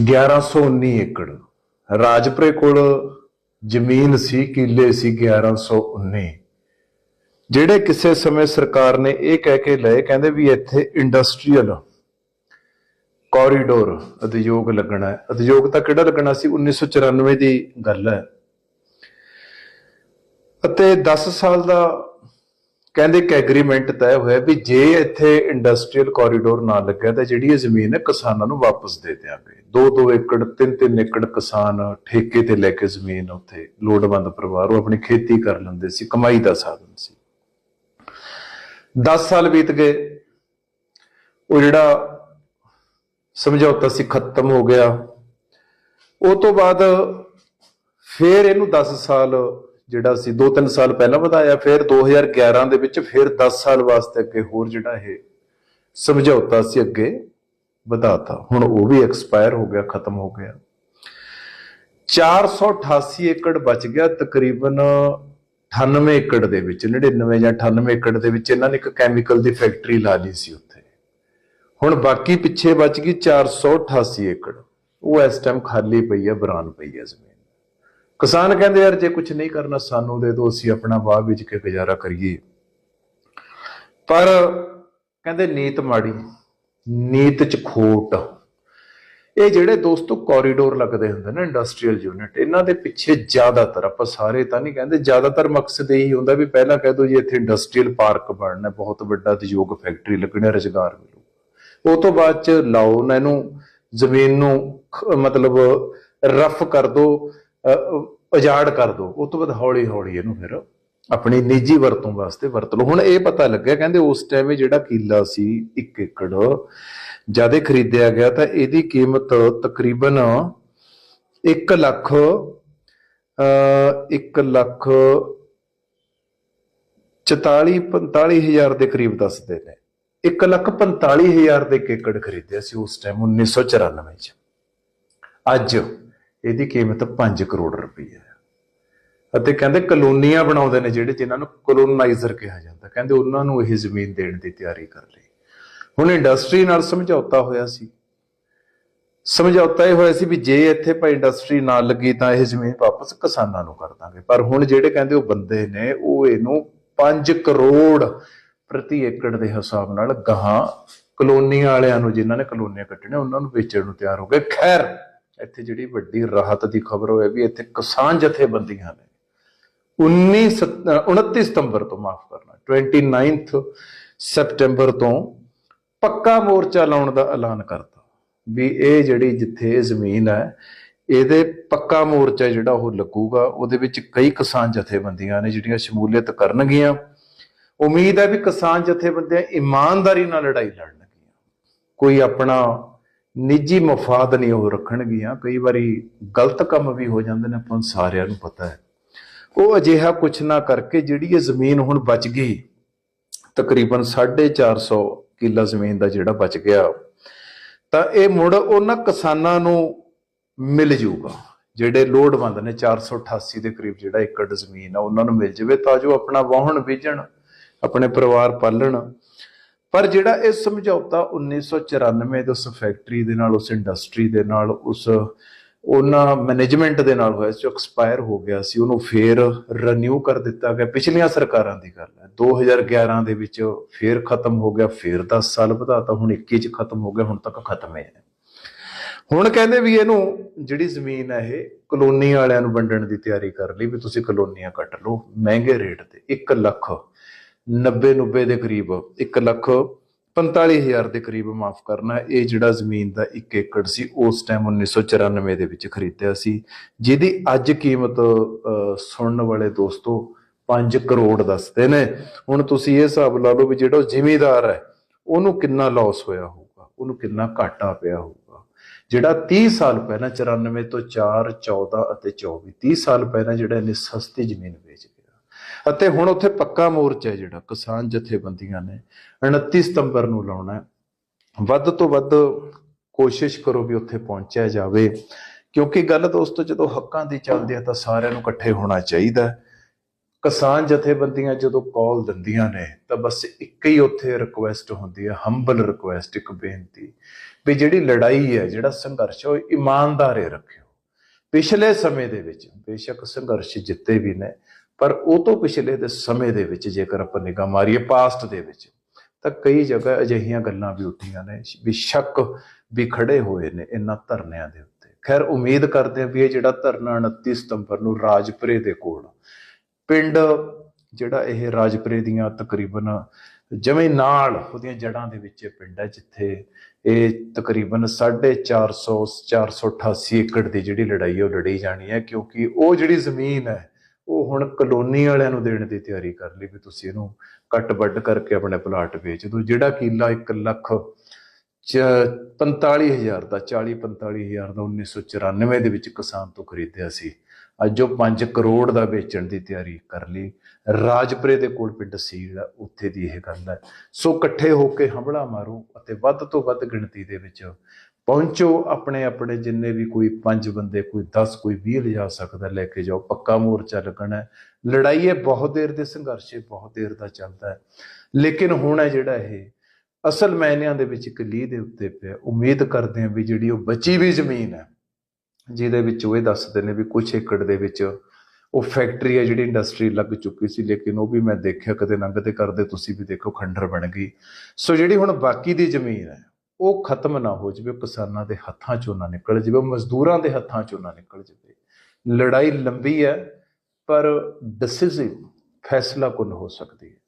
1119 ਏਕੜ। ਰਾਜਪੁਰੇ ਕੋਲ ਜ਼ਮੀਨ ਸੀ, ਕਿੱਲੇ ਸੀ 1119 ਜਿਹੜੇ ਕਿਸੇ ਸਮੇਂ ਸਰਕਾਰ ਨੇ ਇਹ ਕਹਿ ਕੇ ਲਏ, ਕਹਿੰਦੇ ਵੀ ਇੱਥੇ ਇੰਡਸਟਰੀਅਲ ਕੋਰੀਡੋਰ ਉਦਯੋਗ ਲੱਗਣਾ ਹੈ। ਉਦਯੋਗ ਤਾਂ ਕਿਹੜਾ ਲੱਗਣਾ ਸੀ? 1994 ਦੀ ਗੱਲ ਹੈ। ਅਤੇ 10 ਸਾਲ ਦਾ ਕਹਿੰਦੇ ਇੱਕ ਐਗਰੀਮੈਂਟ ਤੈਅ ਹੋਇਆ ਵੀ ਜੇ ਇੱਥੇ ਇੰਡਸਟਰੀਅਲ ਕੋਰੀਡੋਰ ਨਾ ਲੱਗਿਆ ਤਾਂ ਜਿਹੜੀ ਇਹ ਜ਼ਮੀਨ ਹੈ ਕਿਸਾਨਾਂ ਨੂੰ ਵਾਪਸ ਦੇ ਦਿਆਂਗੇ। 2-2 ਏਕੜ 3-3 ਏਕੜ ਕਿਸਾਨ ਠੇਕੇ ਤੇ ਲੈ ਕੇ ਜ਼ਮੀਨ ਉੱਥੇ ਲੋੜਵੰਦ ਪਰਿਵਾਰ ਉਹ ਆਪਣੀ ਖੇਤੀ ਕਰ ਲੈਂਦੇ ਸੀ, ਕਮਾਈ ਦਾ ਸਾਧਨ ਸੀ। 10 ਸਾਲ ਬੀਤ ਗਏ। ਉਹ ਜਿਹੜਾ ਸਮਝੌਤਾ ਸੀ ਖਤਮ ਹੋ ਗਿਆ। ਉਹ ਤੋਂ ਬਾਅਦ ਫੇਰ ਇਹਨੂੰ 10 ਸਾਲ ਜਿਹੜਾ ਸੀ 2-3 ਸਾਲ ਪਹਿਲਾਂ ਵਧਾਇਆ, ਫਿਰ 2011 ਦੇ ਵਿੱਚ ਫਿਰ 10 ਸਾਲ ਵਾਸਤੇ ਅੱਗੇ ਹੋਰ ਜਿਹੜਾ ਇਹ ਸਮਝੌਤਾ ਸੀ ਅੱਗੇ ਵਧਾਤਾ। ਹੁਣ ਉਹ ਵੀ ਐਕਸਪਾਇਰ ਹੋ ਗਿਆ, ਖਤਮ ਹੋ ਗਿਆ। 488 ਏਕੜ ਬਚ ਗਿਆ, ਤਕਰੀਬਨ 98 ਏਕੜ ਦੇ ਵਿੱਚ 99 ਜਾਂ 98 ਏਕੜ ਦੇ ਵਿੱਚ ਇਹਨਾਂ ਨੇ ਇੱਕ ਕੈਮੀਕਲ ਦੀ ਫੈਕਟਰੀ ਲਾ ਲਈ ਸੀ ਉੱਥੇ। ਹੁਣ ਬਾਕੀ ਪਿੱਛੇ ਬਚ ਗਈ 488 ਏਕੜ। ਉਹ ਇਸ ਟਾਈਮ ਖਾਲੀ ਪਈ ਹੈ ਬਰਾਨ ਪਈ ਹੈ ਜ਼ਮੀਨ। ਕਿਸਾਨ ਕਹਿੰਦੇ ਯਾਰ ਜੇ ਕੁਝ ਨਹੀਂ ਕਰਨਾ ਸਾਨੂੰ ਦੇ ਦਿਓ, ਅਸੀਂ ਆਪਣਾ ਬਾਗ ਵਿੱਚ ਕੇ ਗੁਜ਼ਾਰਾ ਕਰੀਏ। ਪਰ ਕਹਿੰਦੇ ਨੀਤ ਮਾੜੀ, ਨੀਤ ਚ ਖੋਟ। ਇਹ ਜਿਹੜੇ ਦੋਸਤੋ ਕੋਰੀਡੋਰ ਲੱਗਦੇ ਹੁੰਦੇ ਨੇ ਇੰਡਸਟਰੀਅਲ ਯੂਨਿਟ ਇਹਨਾਂ ਦੇ ਪਿੱਛੇ ਜ਼ਿਆਦਾਤਰ, ਆਪਾਂ ਸਾਰੇ ਤਾਂ ਨਹੀਂ ਕਹਿੰਦੇ, ਜ਼ਿਆਦਾਤਰ ਮਕਸਦ ਇਹੀ ਹੁੰਦਾ ਵੀ ਪਹਿਲਾਂ ਕਹਿ ਦੋ ਜੀ ਇੱਥੇ ਇੰਡਸਟਰੀਅਲ ਪਾਰਕ ਬਣਨਾ, ਬਹੁਤ ਵੱਡਾ ਉਦਯੋਗ ਫੈਕਟਰੀ ਲੱਗਣੀ, ਰੁਜ਼ਗਾਰ ਮਿਲੂ। ਉਹ ਤੋਂ ਬਾਅਦ ਚ ਲਾਓ ਨਾ ਇਹਨੂੰ, ਜ਼ਮੀਨ ਨੂੰ ਮਤਲਬ ਰਫ ਕਰ ਦੋ ਉਜਾੜ ਕਰ ਦੋ। ਉਸ ਤੋਂ ਬਾਅਦ ਹੌਲੀ ਹੌਲੀ ਇਹਨੂੰ ਫਿਰ ਆਪਣੀ ਨਿੱਜੀ ਵਰਤੋਂ ਵਾਸਤੇ ਵਰਤ ਲਓ। ਹੁਣ ਇਹ ਪਤਾ ਲੱਗਿਆ, ਕਹਿੰਦੇ ਉਸ ਟਾਈਮ ਜਿਹੜਾ ਕਿੱਲਾ ਸੀ 1 ਏਕੜ ਜਿਆਦੇ ਖਰੀਦਿਆ ਗਿਆ ਤਾਂ ਇਹਦੀ ਕੀਮਤ ਤਕਰੀਬਨ 1 ਲੱਖ ਅ 1 ਲੱਖ 44 45 ਹਜ਼ਾਰ ਦੇ ਕਰੀਬ ਦੱਸਦੇ ਨੇ। 1 ਲੱਖ 45 ਹਜ਼ਾਰ ਦੇ ਇੱਕ ਏਕੜ ਖਰੀਦਿਆ ਸੀ ਉਸ ਟਾਈਮ 1994 ਚ। ਅੱਜ ਇਹਦੀ ਕੀਮਤ 5 ਕਰੋੜ ਰੁਪਏ ਹੈ। ਅਤੇ ਕਹਿੰਦੇ ਕਲੋਨੀਆਂ ਬਣਾਉਂਦੇ ਨੇ ਜਿਹੜੇ ਜਿਨ੍ਹਾਂ ਨੂੰ ਕਲੋਨਾਈਜ਼ਰ ਕਿਹਾ ਜਾਂਦਾ। ਕਹਿੰਦੇ ਉਹਨਾਂ ਨੂੰ ਇਹ ਜ਼ਮੀਨ ਦੇਣ ਦੀ ਤਿਆਰੀ ਕਰ ਲਈ। ਹੁਣ ਇੰਡਸਟਰੀ ਨਾਲ ਸਮਝੌਤਾ ਹੋਇਆ ਸੀ। ਸਮਝੌਤਾ ਇਹ ਹੋਇਆ ਸੀ ਵੀ ਜੇ ਇੱਥੇ ਭਾਈ ਇੰਡਸਟਰੀ ਨਾ ਲੱਗੀ ਤਾਂ ਇਹ ਜ਼ਮੀਨ ਵਾਪਸ ਕਿਸਾਨਾਂ ਨੂੰ ਕਰ ਦਾਂਗੇ। ਪਰ ਹੁਣ ਜਿਹੜੇ ਕਹਿੰਦੇ ਉਹ ਬੰਦੇ ਨੇ, ਉਹ ਇਹਨੂੰ 5 ਕਰੋੜ ਪ੍ਰਤੀ ਏਕੜ ਦੇ ਹਿਸਾਬ ਨਾਲ ਗਾਹਾਂ ਕਲੋਨੀਆਂ ਵਾਲਿਆਂ ਨੂੰ, ਜਿਨ੍ਹਾਂ ਨੇ ਕਲੋਨੀਆਂ ਕੱਟਣੀਆਂ, ਉਹਨਾਂ ਨੂੰ ਵੇਚਣ ਨੂੰ ਤਿਆਰ ਹੋ ਗਏ। ਖੈਰ ਇੱਥੇ ਜਿਹੜੀ ਵੱਡੀ ਰਾਹਤ ਦੀ ਖਬਰ ਹੋਇਆ ਵੀ ਇੱਥੇ ਕਿਸਾਨ ਜਥੇਬੰਦੀਆਂ ਨੇ 19 ਸਤ- ਅ, 29 ਸਤੰਬਰ ਤੋਂ ਮਾਫ ਕਰਨਾ 29th ਸੈਪਟੈਂਬਰ ਤੋਂ ਪੱਕਾ ਮੋਰਚਾ ਲਾਉਣ ਦਾ ਐਲਾਨ ਕਰਤਾ ਵੀ ਇਹ ਜਿਹੜੀ ਜਿੱਥੇ ਇਹ ਜ਼ਮੀਨ ਹੈ ਇਹਦੇ ਪੱਕਾ ਮੋਰਚਾ ਜਿਹੜਾ ਉਹ ਲੱਗੂਗਾ ਉਹਦੇ ਵਿੱਚ ਕਈ ਕਿਸਾਨ ਜਥੇਬੰਦੀਆਂ ਨੇ ਜਿਹੜੀਆਂ ਸ਼ਮੂਲੀਅਤ ਕਰਨਗੀਆਂ। ਉਮੀਦ ਹੈ ਵੀ ਕਿਸਾਨ ਜਥੇਬੰਦੀਆਂ ਇਮਾਨਦਾਰੀ ਨਾਲ ਲੜਾਈ ਲੜਨਗੀਆਂ। ਕੋਈ ਆਪਣਾ ਨਿੱਜੀ ਮਫਾਦ ਨਹੀਂ ਉਹ ਰੱਖਣਗੀਆਂ। ਕਈ ਵਾਰੀ ਗਲਤ ਕੰਮ ਵੀ ਹੋ ਜਾਂਦੇ ਨੇ, ਆਪਾਂ ਸਾਰਿਆਂ ਨੂੰ ਪਤਾ ਹੈ। ਉਹ ਅਜਿਹਾ ਕੁਛ ਨਾ ਕਰਕੇ ਜਿਹੜੀ ਇਹ ਜ਼ਮੀਨ ਹੁਣ ਬਚ ਗਈ, ਤਕਰੀਬਨ 450 ਕਿੱਲਾ ਜ਼ਮੀਨ ਦਾ ਜਿਹੜਾ ਬਚ ਗਿਆ, ਤਾਂ ਇਹ ਮੁੜ ਉਹਨਾਂ ਕਿਸਾਨਾਂ ਨੂੰ ਮਿਲ ਜੂਗਾ, ਜਿਹੜੇ ਲੋੜਵੰਦ ਨੇ 488 ਦੇ ਕਰੀਬ ਜਿਹੜਾ ਏਕੜ ਜ਼ਮੀਨ ਆ, ਉਹਨਾਂ ਨੂੰ ਮਿਲ ਜਾਵੇ, ਤਾਂ ਜੋ ਆਪਣਾ ਵਾਹਣ ਬੀਜਣ, ਆਪਣੇ ਪਰਿਵਾਰ ਪਾਲਣ ਪਰ ਜਿਹੜਾ ਇਹ ਸਮਝੌਤਾ 1994 ਦੇ ਉਸ ਫੈਕਟਰੀ ਦੇ ਨਾਲ, ਉਸ ਇੰਡਸਟਰੀ ਦੇ ਨਾਲ, ਉਸ, ਉਹਨਾਂ ਮੈਨੇਜਮੈਂਟ ਦੇ ਨਾਲ ਹੋਇਆ ਸੀ ਐਕਸਪਾਇਰ ਹੋ ਗਿਆ ਸੀ, ਉਹਨੂੰ ਫੇਰ ਰੀਨਿਊ ਕਰ ਦਿੱਤਾ ਗਿਆ ਪਿਛਲੀਆਂ ਸਰਕਾਰਾਂ ਦੀ ਗੱਲ ਹੈ। 2011 ਦੇ ਵਿੱਚ ਫੇਰ ਖਤਮ ਹੋ ਗਿਆ, ਫੇਰ 10 ਸਾਲ ਵਧਾਤਾ ਹੁਣ 21 ਚ ਖਤਮ ਹੋ ਗਿਆ, ਹੁਣ ਤੱਕ ਖਤਮ ਹੈ। ਹੁਣ ਕਹਿੰਦੇ ਵੀ ਇਹਨੂੰ ਜਿਹੜੀ ਜ਼ਮੀਨ ਹੈ, ਇਹ ਕਲੋਨੀ ਵਾਲਿਆਂ ਨੂੰ ਵੰਡਣ ਦੀ ਤਿਆਰੀ ਕਰ ਲਈ ਵੀ ਤੁਸੀਂ ਕਲੋਨੀਆਂ ਕੱਟ ਲਓ, ਮਹਿੰਗੇ ਰੇਟ ਤੇ 1 ਲੱਖ 90 90 ਦੇ ਕਰੀਬ 1 ਲੱਖ 45000 ਦੇ ਕਰੀਬ ਮਾਫ ਕਰਨਾ ਇਹ ਜਿਹੜਾ ਜ਼ਮੀਨ ਦਾ 1 ਏਕੜ ਸੀ, ਉਸ ਟਾਈਮ 1994 ਦੇ ਵਿੱਚ ਖਰੀਦਿਆ ਸੀ, ਜਿਹਦੀ ਅੱਜ ਕੀਮਤ ਸੁਣਨ ਵਾਲੇ ਦੋਸਤੋ 5 ਕਰੋੜ ਦੱਸਦੇ ਨੇ। ਹੁਣ ਤੁਸੀਂ ਇਹ ਹਿਸਾਬ ਲਾ ਲਓ ਵੀ ਜਿਹੜਾ ਉਹ ਜ਼ਿਮੀਦਾਰ ਹੈ, ਉਹਨੂੰ ਕਿੰਨਾ ਲਾਸ ਹੋਇਆ ਹੋਊਗਾ? ਉਹਨੂੰ ਕਿੰਨਾ ਘਾਟਾ ਪਿਆ ਹੋਊਗਾ? ਜਿਹੜਾ 30 ਸਾਲ ਪਹਿਲਾਂ 94 ਤੋਂ 4 14 ਅਤੇ 24 30 ਸਾਲ ਪਹਿਲਾਂ ਜਿਹੜਾ ਇਹਨੇ ਸਸਤੀ ਜ਼ਮੀਨ ਵੇਚ ਅਤੇ ਹੁਣ ਉੱਥੇ ਪੱਕਾ ਮੋਰਚਾ ਹੈ ਜਿਹੜਾ, ਕਿਸਾਨ ਜਥੇਬੰਦੀਆਂ ਨੇ 29 ਸਤੰਬਰ ਨੂੰ ਲਾਉਣਾ ਵੱਧ ਤੋਂ ਵੱਧ ਕੋਸ਼ਿਸ਼ ਕਰੋ ਵੀ ਉੱਥੇ ਪਹੁੰਚਿਆ ਜਾਵੇ, ਕਿਉਂਕਿ ਗੱਲ ਦੋਸਤੋ, ਜਦੋਂ ਹੱਕਾਂ ਦੀ ਚੱਲਦੀ ਹੈ ਤਾਂ ਸਾਰਿਆਂ ਨੂੰ ਇਕੱਠੇ ਹੋਣਾ ਚਾਹੀਦਾ ਕਿਸਾਨ ਜਥੇਬੰਦੀਆਂ ਜਦੋਂ ਕਾਲ ਦਿੰਦੀਆਂ ਨੇ, ਤਾਂ ਬਸ ਇੱਕ ਹੀ ਉੱਥੇ ਰਿਕੁਐਸਟ ਹੁੰਦੀ ਹੈ ਹੰਬਲ ਰਿਕੁਐਸਟ ਇੱਕ ਬੇਨਤੀ, ਵੀ ਜਿਹੜੀ ਲੜਾਈ ਹੈ, ਜਿਹੜਾ ਸੰਘਰਸ਼ ਉਹ ਇਮਾਨਦਾਰੇ ਰੱਖਿਓ। ਪਿਛਲੇ ਸਮੇਂ ਦੇ ਵਿੱਚ ਬੇਸ਼ੱਕ ਸੰਘਰਸ਼ ਜਿੱਤੇ ਵੀ ਨੇ ਪਰ ਉਹ ਤੋਂ ਪਿਛਲੇ ਦੇ ਸਮੇਂ ਦੇ ਵਿੱਚ ਜੇਕਰ ਆਪਾਂ ਨਿਗਾਹ ਮਾਰੀਏ ਪਾਸਟ ਦੇ ਵਿੱਚ, ਤਾਂ ਕਈ ਜਗ੍ਹਾ ਅਜਿਹੀਆਂ ਗੱਲਾਂ ਵੀ ਉੱਠੀਆਂ ਨੇ, ਵੀ ਸ਼ੱਕ ਵੀ ਖੜੇ ਹੋਏ ਨੇ ਇਹਨਾਂ ਧਰਨਿਆਂ ਦੇ ਉੱਤੇ। ਖੈਰ, ਉਮੀਦ ਕਰਦੇ ਹਾਂ ਵੀ ਇਹ ਜਿਹੜਾ ਧਰਨਾ 29 ਸਤੰਬਰ ਨੂੰ ਰਾਜਪੁਰੇ ਦੇ ਕੋਲ, ਪਿੰਡ ਜਿਹੜਾ ਇਹ ਰਾਜਪੁਰੇ ਦੀਆਂ ਤਕਰੀਬਨ ਜਵੇਂ ਨਾਲ ਉਹਦੀਆਂ ਜੜਾਂ ਦੇ ਵਿੱਚ ਇਹ ਪਿੰਡ ਹੈ, ਜਿੱਥੇ ਇਹ ਤਕਰੀਬਨ 450 488 ਏਕੜ ਦੀ ਜਿਹੜੀ ਲੜਾਈ ਉਹ ਲੜੀ ਜਾਣੀ ਹੈ, ਕਿਉਂਕਿ ਉਹ ਜਿਹੜੀ ਜ਼ਮੀਨ ਹੈ ਉਹ ਹੁਣ ਕਲੋਨੀ ਵਾਲਿਆਂ ਨੂੰ ਦੇਣ ਦੀ ਤਿਆਰੀ ਕਰ ਲਈ ਵੀ ਤੁਸੀਂ ਇਹਨੂੰ ਕੱਟ ਵੱਢ ਕਰਕੇ ਆਪਣੇ ਪਲਾਟ ਵੇਚ ਦਿਓ। ਜਿਹੜਾ ਕਿੱਲਾ 1 ਲੱਖ ਚ 45000 ਦਾ 40 45000 ਦਾ 1994 ਦੇ ਵਿੱਚ ਕਿਸਾਨ ਤੋਂ ਖਰੀਦਿਆ ਸੀ। ਅੱਜ ਉਹ 5 ਕਰੋੜ ਦਾ ਵੇਚਣ ਦੀ ਤਿਆਰੀ ਕਰ ਲਈ। ਰਾਜਪੁਰੇ ਦੇ ਕੋਲ ਪਿੰਡ ਸੀਲ ਹੈ ਉੱਥੇ ਦੀ ਇਹ ਗੱਲ ਹੈ ਸੋ ਇਕੱਠੇ ਹੋ ਕੇ ਹਮਲਾ ਮਾਰੋ ਅਤੇ ਵੱਧ ਤੋਂ ਵੱਧ ਗਿਣਤੀ ਦੇ ਵਿੱਚ ਪਹੁੰਚੋ ਆਪਣੇ ਆਪਣੇ ਜਿੰਨੇ ਵੀ ਕੋਈ 5 ਬੰਦੇ, ਕੋਈ 10 ਕੋਈ 20 ਲਿਜਾ ਸਕਦਾ, ਲੈ ਕੇ ਜਾਓ। ਪੱਕਾ ਮੋਰਚਾ ਲੱਗਣਾ ਲੜਾਈ ਇਹ ਬਹੁਤ ਦੇਰ ਦੇ ਸੰਘਰਸ਼ ਬਹੁਤ ਦੇਰ ਦਾ ਚੱਲਦਾ ਹੈ। ਲੇਕਿਨ ਹੁਣ ਹੈ ਜਿਹੜਾ ਇਹ, ਅਸਲ ਮਾਇਨਿਆਂ ਦੇ ਵਿੱਚ ਇੱਕ ਲੀਹ ਦੇ ਉੱਤੇ ਪਿਆ। ਉਮੀਦ ਕਰਦੇ ਹਾਂ ਵੀ ਜਿਹੜੀ ਉਹ ਬਚੀ ਵੀ ਜ਼ਮੀਨ ਹੈ, ਜਿਹਦੇ ਵਿੱਚ ਉਹ ਇਹ ਦੱਸਦੇ ਨੇ ਵੀ ਕੁਝ ਏਕੜ ਦੇ ਵਿੱਚ ਉਹ ਫੈਕਟਰੀ ਹੈ, ਜਿਹੜੀ ਇੰਡਸਟਰੀ ਲੱਗ ਚੁੱਕੀ ਸੀ, ਲੇਕਿਨ ਉਹ ਵੀ ਮੈਂ ਦੇਖਿਆ ਕਦੇ ਲੰਘਦੇ ਕਰਦੇ ਤੁਸੀਂ ਵੀ ਦੇਖੋ ਖੰਡਰ ਬਣ ਗਈ। ਸੋ ਜਿਹੜੀ ਹੁਣ ਬਾਕੀ ਦੀ ਜ਼ਮੀਨ ਹੈ ਉਹ ਖਤਮ ਨਾ ਹੋ ਜਾਵੇ ਕਿਸਾਨਾਂ ਦੇ ਹੱਥਾਂ ਚੋਂ ਨਾ ਨਿਕਲ ਜਾਵੇ ਮਜ਼ਦੂਰਾਂ ਦੇ ਹੱਥਾਂ ਚੋਂ ਨਾ ਨਿਕਲ ਜਾਵੇ। ਲੜਾਈ ਲੰਬੀ ਹੈ, ਪਰ ਡਿਸਿਸਿਵ ਫੈਸਲਾ ਕੁਨ ਹੋ ਸਕਦੀ ਹੈ।